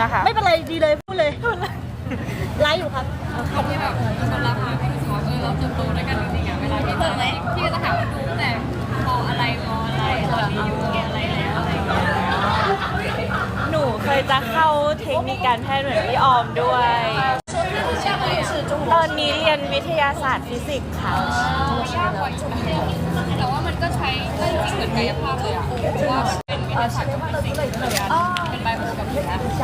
นะคะ ไม่เป็นไรดีเลยพูดเลยไลฟ์อยู่ครับคนที่แบบคนรักมาพี่รู้สึกว่าเออเราเติบโตด้วยกันจริงๆอะเวลาพี่เจออะไรพี่ก็จะถามว่าดูตั้งแต่มออะไรมออะไรตอนนี้อยู่มออะไรแล้วอะไรอย่างเงี้ยหนูเคยจะเข้าเทคนิคการแพทย์เหมือนพี่ออมด้วย ตอนนี้เรียนวิทยาศาสตร์ฟิสิกส์ค่ะยากกว่าอยู่นะแต่ว่ามันก็ใช้ได้จริงเหมือนกายภาพเลยอะเพราะว่า มันเป็นวิทยาศาสตร์กับฟิสิกส์เหมือนกันเป็นไบโอกับฟิสิกส์จ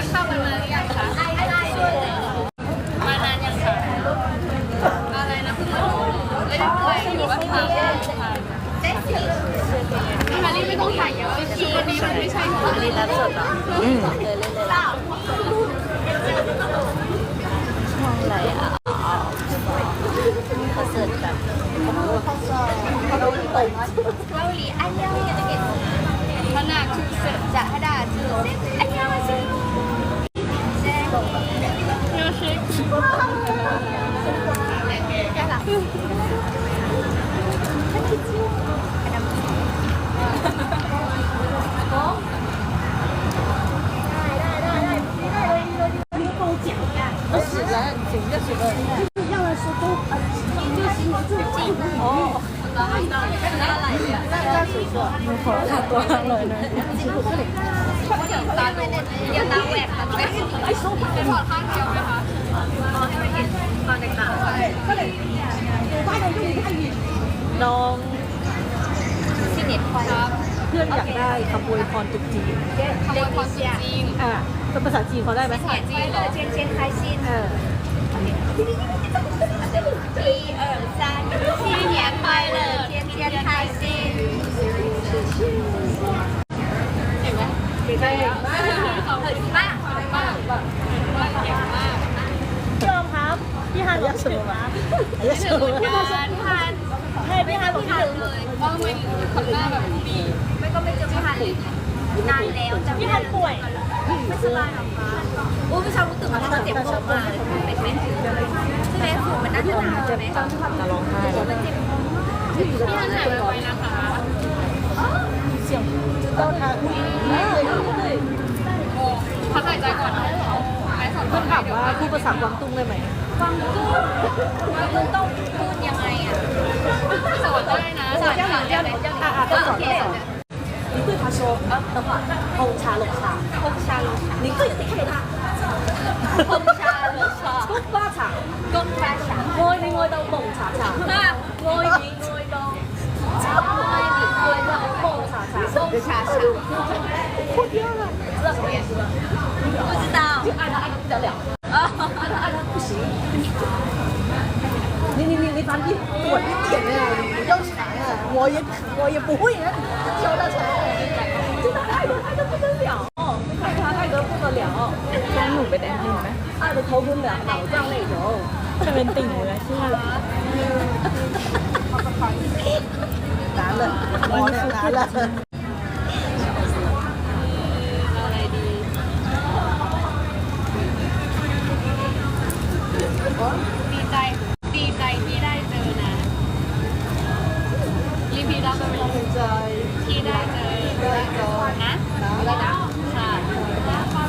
ะเข้ากันมาหรือยังคะมานานยังคะอะไรนะเพิ่งมาไม่ได้ป่วยอยู่ว่าทำอันนี้ไม่ต้องถ่ายเยอะคือวันนี้มันไม่ใช่ของอันนี้รับสดเหรออืมเลยเลยเลยละช่องอะไรอะคอนเสิร์ตแบบ ขนาดคือเสร็จจะให้ได้คืออันนี้มาสิเนื้อ มากเลยนะตาโดนอย่าตาแหวกตาแหวกไอ้ส้เป็นหอข้างเดียวไหมคะตอให้มันเห็เด็กๆก็น้องที่เน็ตไปเพื่อนอยากได้คำอวยพรจุดจีนคำอวยพรจุดจีนอ่าเป็นภาษาจีนเขาได้ไหมภาษาจีนเหรอเชนเชนไคชินเออที่เนียนไปเลยเทียนเทียนไทย พี่ออมครับ พี่ฮันอยากสูงครับอยากสูงงานพันให้พี่ฮันบอกพี่ถึงว่าไม่ทำหน้าแบบดีไม่ก็ไม่เจอพี่ฮันเลยนานแล้วจำพี่ไม่ฮัได้นป่วยไม่สบายหรอคะโอ้พี่ชาวรู้ตื่นมาแล้วเจ็บคอมากเป็นไหมใช่ไหมสูมันน่าจะหนาวไหมจะร้องไห้แล้วพี่ฮันหายไวนะคะเสียงจะต้องทางผู้หญิงมาเลยพักหายใจก่อนนะต้องถามว่าพูดภาษากวางตุ้งเลยไหมกวางตุ้งกวางตุ้งต้องพูดยังไงอะสอนได้นะสอนได้ะเจ้าหนึ่เจ้าหนึ่ะต้องสอนต้องสอนนี่คือทาโชต้องว่าหงชาลงชาหงชาลงชานี่คืออย่างที่เคยทำหงชาลงชากุ้งบ้าฉากุ้งบ้าฉาโมยในโมยเตาบ่งฉา 破天了知道什么意思吗不知道就爱他爱的不得了啊爱他爱他不行你你你你反正我一点呀，你要强啊，我也我也不会啊，教他强，真的爱的爱的不得了，爱他爱的不得了。แจ้งหนูเป็นแอดมินไหม爱的头昏了脑胀那种。จะเป็นติ่งเลยชื่อ ที่พี่ได้เป็นภูมิใจที่ได้เจอได้เจอนะระดับค่ะ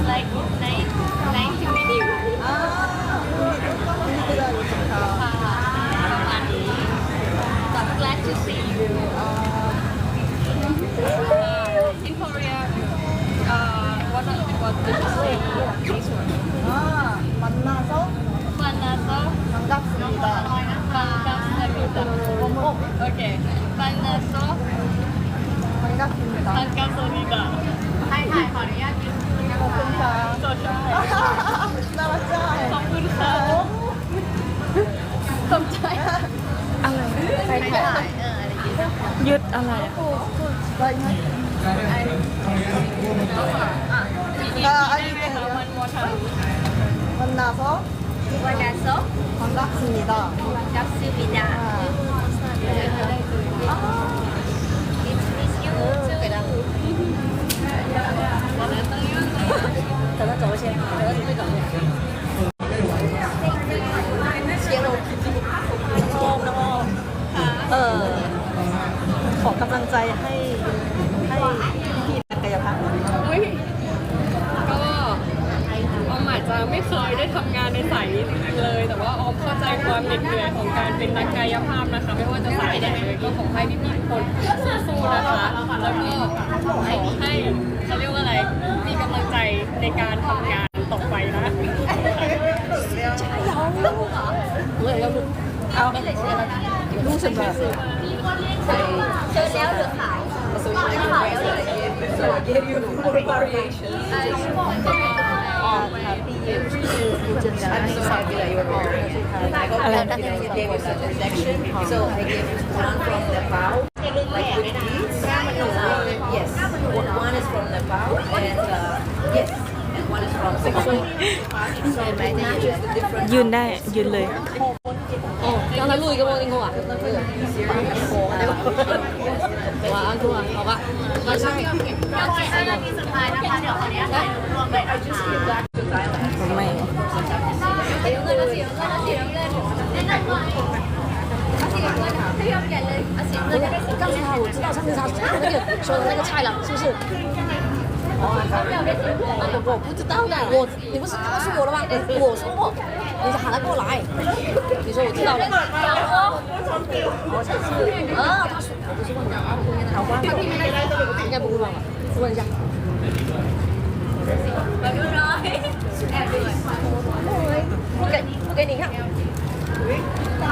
like nice nice to meet you อ่านี่ก็ได้ค่ะประมาณนี้ but glad to see you uh, in Korea uh, what are the what did you say this one 아 만나서 만나서 반갑습니다 반갑습니다 오케이 okay. 안녕하세요. 반갑습니다. 반갑습니다. 하이하이 거리야. 감사합니다. 감사합니다. 만나서 만났어. 반갑습니다. 반갑습니다. 等他走先，等他准备走先。切肉ชอบนะพ่อเออ ขอกำลังใจให้ให้พี่นักกายภาพหน่อย อุ้ยก็ออมอาจจะไม่เคยได้ทำงานในสายนี้จริงๆเลย แต่ว่าออมเข้าใจ ความเหน็ดเหนื่อยของการเป็นนักกายภาพนะคะ ไม่ว่าจะสายไหนก็ขอให้พี่พีคนสู้ๆนะคะ แล้วก็ขอให้เขาเรียกว่าอะไร มีกำลังใจในการทำงานต่อไปนะเลยเหรอาลูกเอาลูกสุนเลยเจอแล้วหรือขายขายแล้วเลย so I gave you more variations ยืนได้ยืนเลย 刚才录一个梦境空啊。晚安，空啊，好吧。晚上。 โอเคห้านาทีสุดท้ายนะคะ เดี๋ยวขออนุญาตถ่ายรูปรวมเลยนะคะ ไม่ สีน้ำเงินสีน้ำเงินสีน้ำเงินแนะนำหน่อยเอาสีน้ำเงินให้ยอมใหญ่เลยเอาสีน้ำเงินได้สีน้ำเงิน 我知道上次他那个说的那个菜了，是不是？ 我不知道呢我你不是告诉我了吗？你我说过。你就喊他过来。你说我知道了。啊他说我不是问你啊应该不会吧问一下不给不给你看。喂你好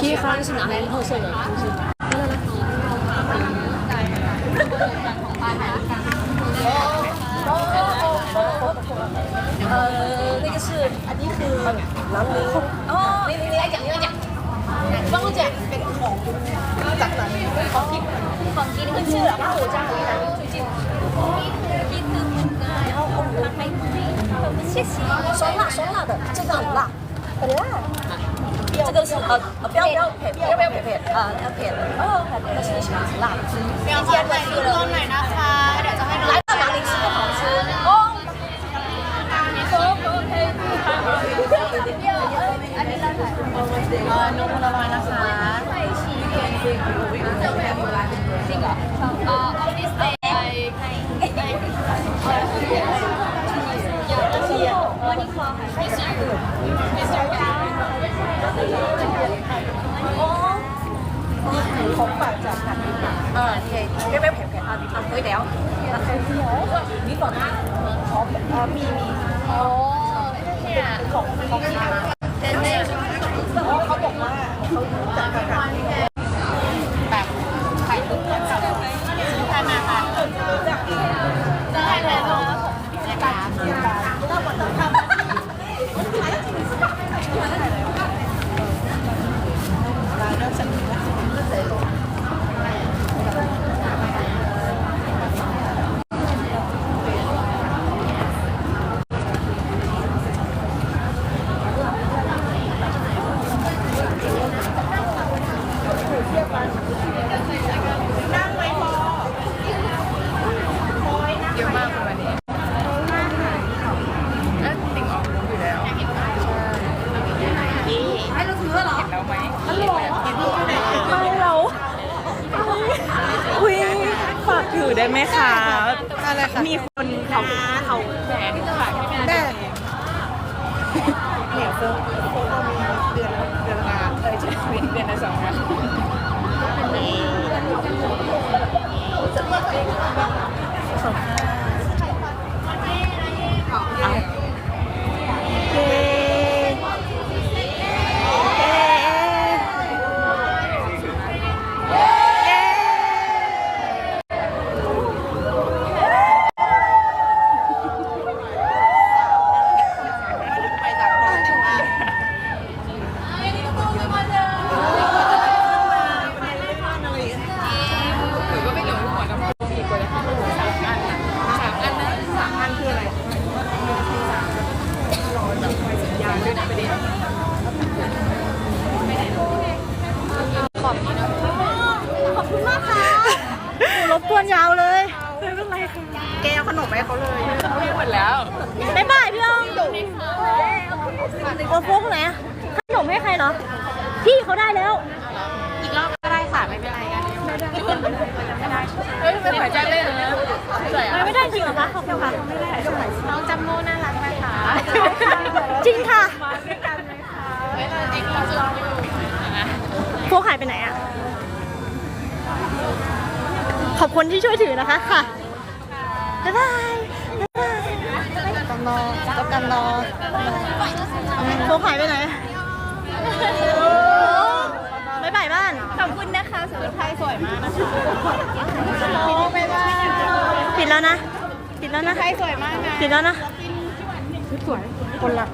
P 方是拿来特色的东西。呃，那个是，อันนี้คือน้ำนิ้วอ๋อ你你你来讲，你来讲，帮我讲。 จากไหน ของกินขึ้นชื่อเหรอบ้าน我家河南最近。然后我们还谢谢。酸辣酸辣的，这个很辣，很辣。 这个是呃呃不要不要ผ็要不要ผ็ผ็啊要ผ็哦但是你喜欢吃辣的。 เดี๋ยวขอถ่ายรูปรวมหน่อยนะคะ เดี๋ยวจะให้ดู 来到哪里吃都好吃哦。 เออนุ่มละลายนะคะ Uh, on this day, I, miss you. Miss ของฝากจากทางนี้เออเทเรียกไม่แผ่แผ่นอะอะไฮ้แล้วอะเฮ้ยแล้วนี่ก่อนนะอ๋อมีมีโอ๋อเนี่ยของของทาง นั่งไว้พอโอ้ยนเยอะมากเลยวันนี้เอ๊ะติ่งออกรู้อยู่แล้วให้เราถือเหรอแล้วไหมฮัลโหลไม่เราอุ้ยฝากถือได้ไหมคะอะไรคะมีคนเขาเขาแบกแบกเนี่ยโฟกโฟกมีเดือนเดือนละเออเดือนละสองงาน เอ กวนยาวเลยไม่เป็นไรค่ะแกเอาขนมไปให้เขาเลยเขาไม่หมดแล้วบ๊ายบายพี่อ้อมโอ้โฟกไหนอะขนมให้ใครเหรอ พี่เขาได้แล้ว อีกรอบก็ได้ค่ะไม่เป็นไรกันเฮ้ยทำไมหายใจไม่เลยนะใส่อะไม่ได้จริงเหรอคะขอบคุณค่ะน้องจำโม่น่ารักนะคะจริงค่ะเวลาจริงเราจะอยู่โฟกหายไปไหนอะ ขอบคุณที่ช่วยถือนะคะค่ะ บ๊ายบายบ๊ายบายกำนอแล้วกันนอโฟกหายไปไหนบ๊ายบายบ้าน ขอบคุณนะคะสมุนไพรสวยมากนะคะบ๊ายบายปิดแล้วนะ ปิดแล้วนะไพรสวยมากนะปิดแล้วนะคนละ